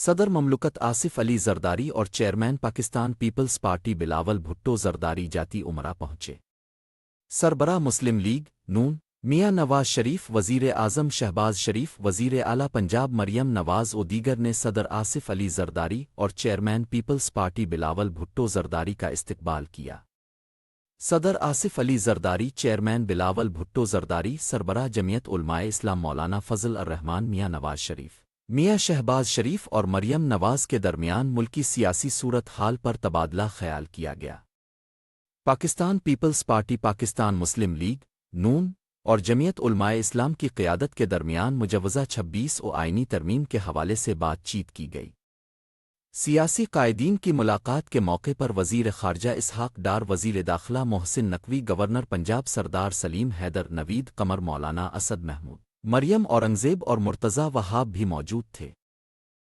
सदर ममलुकत आसिफ अली जरदारी और chairman Pakistan peoples party Bilawal Bhutto Zardari जाती उमरा पहुँचे। सरबरा मुस्लिम लीग, नून, मियाँ नवाज़ शरीफ, वज़ीर आज़म शहबाज शरीफ, वज़ीर आला पंजाब मरियम नवाज़ और दीगर ने सदर आसिफ अली जरदारी और chairman peoples party Bilawal Bhutto Zardari का इस्तकबाल किया। सदर आसिफ अली जरदारी, चेयरमैन बिलावल भुट्टो जरदारी, सरबरा जमीयत उलमाए इस्लाम मौलाना फजल अर्रहमान मियाँ नवाज़ शरीफ। मियाँ शहबाज शरीफ और मरियम नवाज़ के दरमियान मुल्की सियासी सूरत हाल पर तबादला ख्याल किया गया। Pakistan peoples party Pakistan Muslim league, Noon और जमीयत उलमाए इस्लाम की क़्यादत के दरमियान मुजवज़ा छब्बीस और आइनी तरमीम के हवाले से बातचीत की गई। सियासी कायदीन की मुलाकात के मौके पर वज़ीर खारजा इसहाक डार वज़ीर दाखिला मोहसिन नकवी गवर्नर पंजाब सरदार सलीम हैदर नवीद कमर मौलाना असद महमूद। मरियम औरंगज़ेब और मुर्तज़ा वहाब भी मौजूद थे।